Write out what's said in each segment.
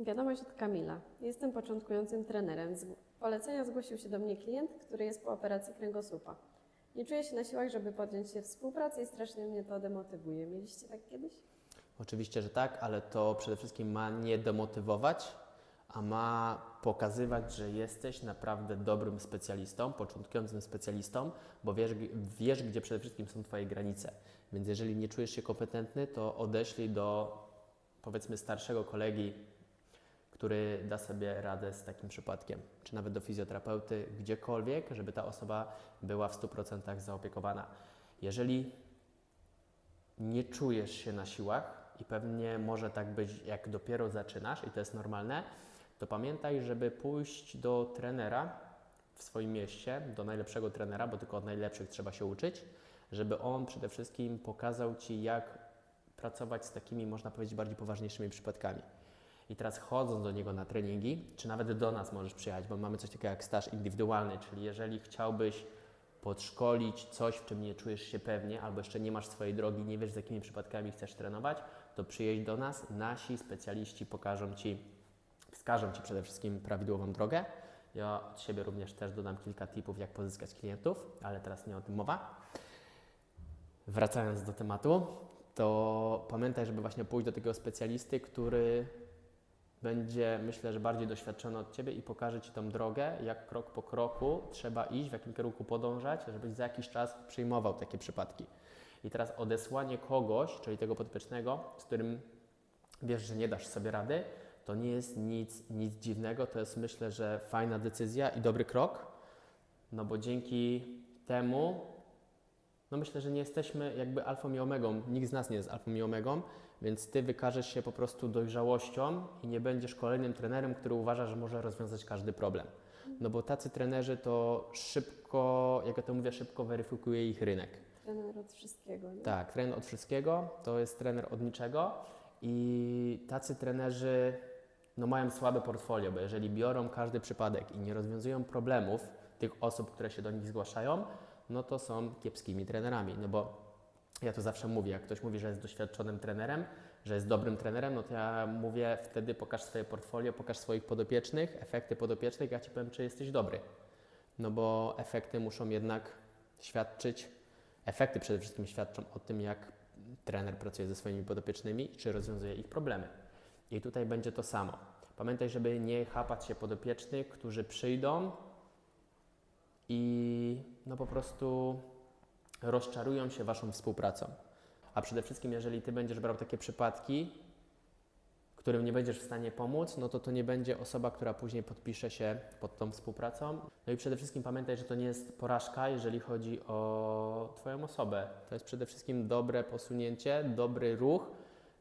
Wiadomość od Kamila. Jestem początkującym trenerem. Z polecenia zgłosił się do mnie klient, który jest po operacji kręgosłupa. Nie czuję się na siłach, żeby podjąć się współpracy i strasznie mnie to demotywuje. Mieliście tak kiedyś? Oczywiście, że tak, ale to przede wszystkim ma nie demotywować, a ma pokazywać, że jesteś naprawdę dobrym specjalistą, początkującym specjalistą, bo wiesz, wiesz, gdzie przede wszystkim są Twoje granice. Więc jeżeli nie czujesz się kompetentny, to odeślij do powiedzmy starszego kolegi, który da sobie radę z takim przypadkiem, czy nawet do fizjoterapeuty, gdziekolwiek, żeby ta osoba była w 100% zaopiekowana. Jeżeli nie czujesz się na siłach i pewnie może tak być, jak dopiero zaczynasz i to jest normalne, to pamiętaj, żeby pójść do trenera w swoim mieście, do najlepszego trenera, bo tylko od najlepszych trzeba się uczyć, żeby on przede wszystkim pokazał Ci, jak pracować z takimi, można powiedzieć, bardziej poważniejszymi przypadkami. I teraz chodząc do niego na treningi, czy nawet do nas możesz przyjechać, bo mamy coś takiego jak staż indywidualny, czyli jeżeli chciałbyś podszkolić coś, w czym nie czujesz się pewnie, albo jeszcze nie masz swojej drogi, nie wiesz z jakimi przypadkami chcesz trenować, to przyjedź do nas. Nasi specjaliści pokażą Ci, wskażą Ci przede wszystkim prawidłową drogę. Ja od siebie również też dodam kilka tipów, jak pozyskać klientów, ale teraz nie o tym mowa. Wracając do tematu, to pamiętaj, żeby właśnie pójść do takiego specjalisty, który będzie, myślę, że bardziej doświadczony od Ciebie i pokaże Ci tą drogę, jak krok po kroku trzeba iść, w jakim kierunku podążać, żebyś za jakiś czas przyjmował takie przypadki. I teraz odesłanie kogoś, czyli tego podpiecznego, z którym wiesz, że nie dasz sobie rady, to nie jest nic, nic dziwnego, to jest myślę, że fajna decyzja i dobry krok, no bo dzięki temu, no myślę, że nie jesteśmy jakby alfą i omegą, nikt z nas nie jest alfą i omegą, więc Ty wykażesz się po prostu dojrzałością i nie będziesz kolejnym trenerem, który uważa, że może rozwiązać każdy problem. No bo tacy trenerzy to szybko, jak ja to mówię, szybko weryfikuje ich rynek. Trener od wszystkiego. Nie? Tak, trener od wszystkiego to jest trener od niczego i tacy trenerzy no, mają słabe portfolio, bo jeżeli biorą każdy przypadek i nie rozwiązują problemów tych osób, które się do nich zgłaszają, no to są kiepskimi trenerami. No bo ja to zawsze mówię, jak ktoś mówi, że jest doświadczonym trenerem, że jest dobrym trenerem, no to ja mówię wtedy pokaż swoje portfolio, pokaż swoich podopiecznych, efekty podopiecznych, ja Ci powiem, czy jesteś dobry. No bo efekty muszą jednak świadczyć, efekty przede wszystkim świadczą o tym, jak trener pracuje ze swoimi podopiecznymi, czy rozwiązuje ich problemy. I tutaj będzie to samo. Pamiętaj, żeby nie chapać się podopiecznych, którzy przyjdą i no po prostu rozczarują się Waszą współpracą. A przede wszystkim, jeżeli Ty będziesz brał takie przypadki, którym nie będziesz w stanie pomóc, no to to nie będzie osoba, która później podpisze się pod tą współpracą. No i przede wszystkim pamiętaj, że to nie jest porażka, jeżeli chodzi o Twoją osobę. To jest przede wszystkim dobre posunięcie, dobry ruch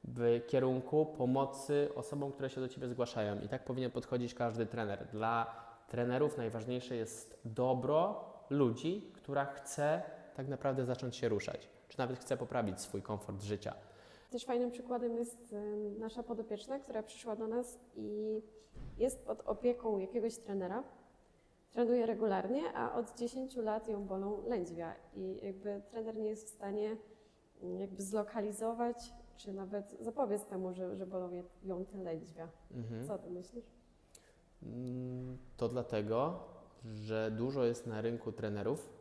w kierunku pomocy osobom, które się do Ciebie zgłaszają. I tak powinien podchodzić każdy trener. Dla trenerów najważniejsze jest dobro ludzi, która chce tak naprawdę zacząć się ruszać, czy nawet chce poprawić swój komfort życia. Też fajnym przykładem jest em, nasza podopieczna, która przyszła do nas i jest pod opieką jakiegoś trenera. Trenuje regularnie, a od 10 lat ją bolą lędźwia i jakby trener nie jest w stanie mm, jakby zlokalizować, czy nawet zapobiec temu, że, że bolą ją te lędźwia. Mhm. Co ty myślisz? Mm, To dlatego, że dużo jest na rynku trenerów,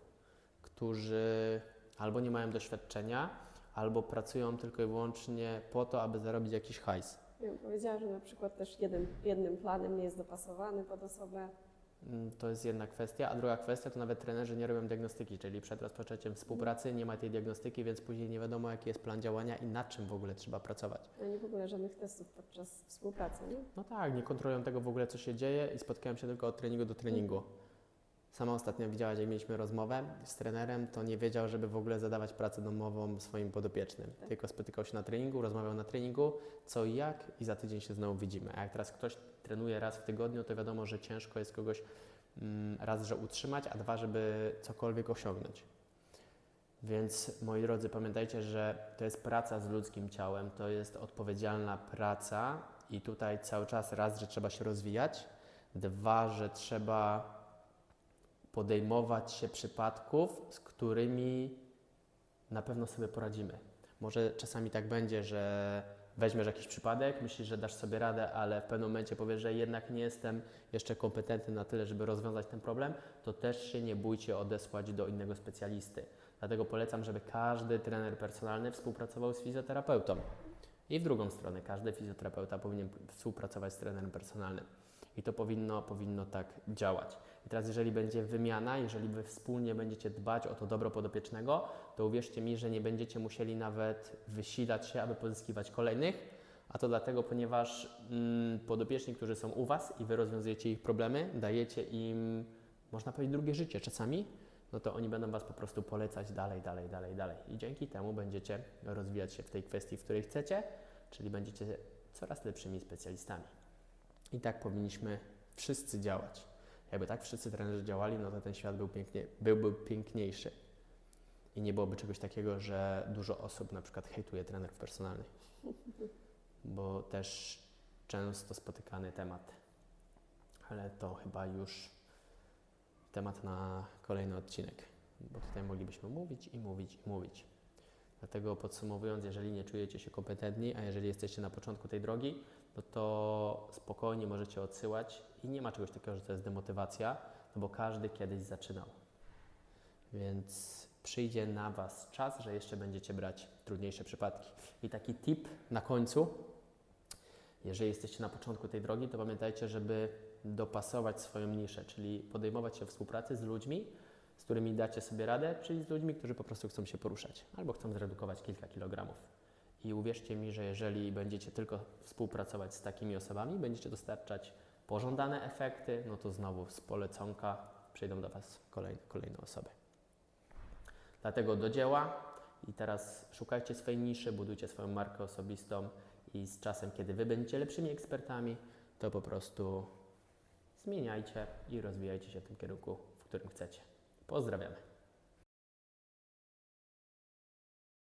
którzy albo nie mają doświadczenia, albo pracują tylko i wyłącznie po to, aby zarobić jakiś hajs. Ja bym powiedziała, że na przykład też jednym, jednym planem nie jest dopasowany pod osobę. Mm, To jest jedna kwestia, a druga kwestia to nawet trenerzy nie robią diagnostyki, czyli przed rozpoczęciem współpracy nie ma tej diagnostyki, więc później nie wiadomo jaki jest plan działania i nad czym w ogóle trzeba pracować. Ani w ogóle żadnych testów podczas współpracy. Nie? No tak, nie kontrolują tego w ogóle, co się dzieje i spotkają się tylko od treningu do treningu. Sama ostatnio widziałaś, jak mieliśmy rozmowę z trenerem, to nie wiedział, żeby w ogóle zadawać pracę domową swoim podopiecznym. Tak. Tylko spotykał się na treningu, rozmawiał na treningu, co i jak i za tydzień się znowu widzimy. A jak teraz ktoś trenuje raz w tygodniu, to wiadomo, że ciężko jest kogoś mm, raz, że utrzymać, a dwa, żeby cokolwiek osiągnąć. Więc moi drodzy, pamiętajcie, że to jest praca z ludzkim ciałem, to jest odpowiedzialna praca i tutaj cały czas raz, że trzeba się rozwijać, dwa, że trzeba podejmować się przypadków, z którymi na pewno sobie poradzimy. Może czasami tak będzie, że weźmiesz jakiś przypadek, myślisz, że dasz sobie radę, ale w pewnym momencie powiesz, że jednak nie jestem jeszcze kompetentny na tyle, żeby rozwiązać ten problem, to też się nie bójcie odesłać do innego specjalisty. Dlatego polecam, żeby każdy trener personalny współpracował z fizjoterapeutą. I w drugą stronę, każdy fizjoterapeuta powinien współpracować z trenerem personalnym. I to powinno, powinno tak działać. I teraz, jeżeli będzie wymiana, jeżeli Wy wspólnie będziecie dbać o to dobro podopiecznego, to uwierzcie mi, że nie będziecie musieli nawet wysilać się, aby pozyskiwać kolejnych. A to dlatego, ponieważ mm, podopieczni, którzy są u Was i Wy rozwiązujecie ich problemy, dajecie im, można powiedzieć, drugie życie czasami, no to oni będą Was po prostu polecać dalej, dalej, dalej, dalej. I dzięki temu będziecie rozwijać się w tej kwestii, w której chcecie, czyli będziecie coraz lepszymi specjalistami. I tak powinniśmy wszyscy działać. Jakby tak wszyscy trenerzy działali, no to ten świat był pięknie, byłby piękniejszy. I nie byłoby czegoś takiego, że dużo osób na przykład hejtuje trenerów personalnych. Bo też często spotykany temat. Ale to chyba już temat na kolejny odcinek. Bo tutaj moglibyśmy mówić i mówić i mówić. Dlatego podsumowując, jeżeli nie czujecie się kompetentni, a jeżeli jesteście na początku tej drogi, no to spokojnie możecie odsyłać i nie ma czegoś takiego, że to jest demotywacja, no bo każdy kiedyś zaczynał. Więc przyjdzie na Was czas, że jeszcze będziecie brać trudniejsze przypadki. I taki tip na końcu, jeżeli jesteście na początku tej drogi, to pamiętajcie, żeby dopasować swoją niszę, czyli podejmować się współpracy z ludźmi, z którymi dacie sobie radę, czyli z ludźmi, którzy po prostu chcą się poruszać albo chcą zredukować kilka kilogramów. I uwierzcie mi, że jeżeli będziecie tylko współpracować z takimi osobami, będziecie dostarczać pożądane efekty, no to znowu z poleconka przyjdą do Was kolejne, kolejne osoby. Dlatego do dzieła i teraz szukajcie swojej niszy, budujcie swoją markę osobistą i z czasem, kiedy Wy będziecie lepszymi ekspertami, to po prostu zmieniajcie i rozwijajcie się w tym kierunku, w którym chcecie. Pozdrawiamy.